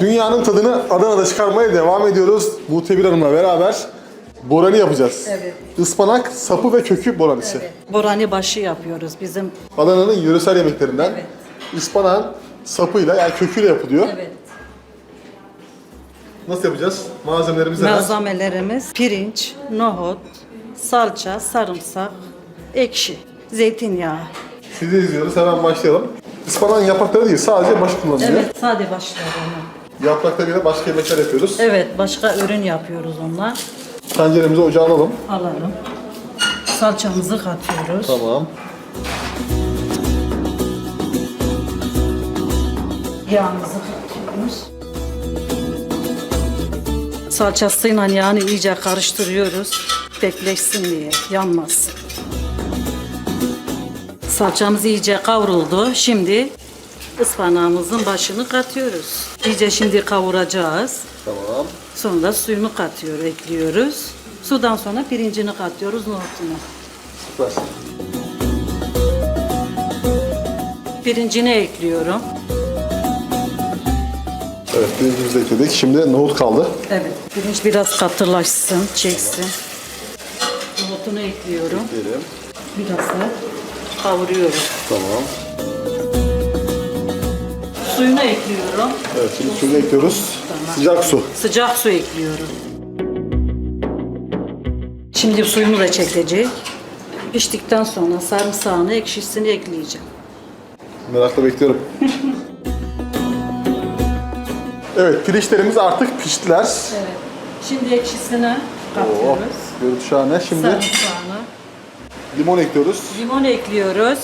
Dünyanın tadını Adana'da çıkarmaya devam ediyoruz. Muhtebir Hanım'la beraber borani yapacağız. Evet. Ispanak, sapı ve kökü boranisi. Borani başı yapıyoruz bizim. Adana'nın yöresel yemeklerinden. Evet. Ispanağın sapıyla yani köküyle yapılıyor. Evet. Nasıl yapacağız? Malzemelerimiz neler? Malzemelerimiz pirinç, nohut, salça, sarımsak, ekşi, zeytinyağı. Sizi izliyoruz. Hemen başlayalım. Ispanağın yaprakları değil, sadece başı kullanılıyor. Evet, sade başlıyor onu. Yapraklarıyla başka yemekler yapıyoruz. Evet, başka ürün yapıyoruz onunla. Tenceremizi ocağa alalım. Alalım. Salçamızı katıyoruz. Tamam. Yağımızı katıyoruz. Salçasıyla yağını iyice karıştırıyoruz. Bekleşsin diye, yanmasın. Salçamız iyice kavruldu. Şimdi ıspanağımızın başını katıyoruz. İyice şimdi kavuracağız. Tamam. Sonra suyunu katıyor, ekliyoruz. Sudan sonra pirincini katıyoruz nohutunu. Süper. Pirincini ekliyorum. Evet, pirincimizi ekledik. Şimdi nohut kaldı. Evet. Pirinç biraz katılaşsın, çeksin. Nohutunu ekliyorum. Diyelim. Biraz da kavuruyorum. Tamam. Suyunu ekliyorum. Evet, şimdi suyunu ekliyoruz. Sıcak su. Sıcak su ekliyorum. Şimdi suyunu da çekecek. Piştikten sonra sarımsağını, ekşisini ekleyeceğim. Merakla bekliyorum. evet, pirinçlerimiz artık piştiler. Evet. Şimdi ekşisini Oh, katıyoruz. görüntü şahane. Şimdi Sarımsağını. limon ekliyoruz. Limon ekliyoruz.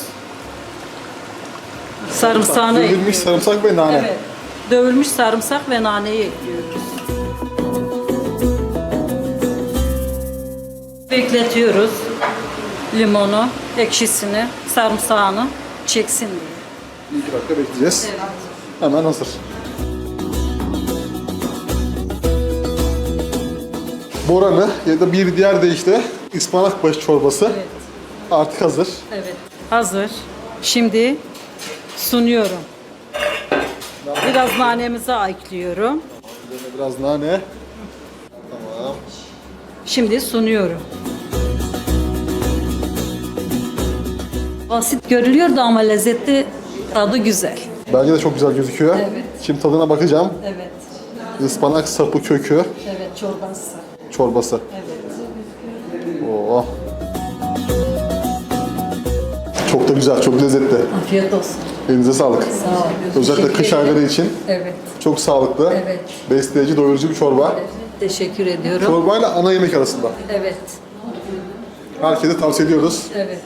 Sarımsağını Dövülmüş ekliyoruz. sarımsak ve nane. Evet. Dövülmüş sarımsak ve naneyi ekliyoruz. Bekletiyoruz. Limonu, ekşisini, sarımsağını çeksin diye. İki dakika bekleyeceğiz. Hemen hazır. Boranı ya da bir diğer deyişle ıspanak başı çorbası Evet. artık hazır. Evet. Hazır. Şimdi sunuyorum. Biraz nanemizi ekliyorum. Üzerine biraz nane. Tamam. Şimdi sunuyorum. Basit görülüyordu ama lezzetli, tadı güzel. Bence de çok güzel gözüküyor. Evet. Şimdi tadına bakacağım. Evet. Ispanak sapı kökü Evet, çorbası. çorbası. Evet. Oo. Çok da güzel, çok lezzetli. Afiyet olsun. Elinize sağlık. Sağ ol. Özellikle kış ayları için Evet. çok sağlıklı, Evet. besleyici, doyurucu bir çorba. Teşekkür ediyorum. Çorbayla ana yemek arasında. Evet. Herkese tavsiye ediyoruz. Evet.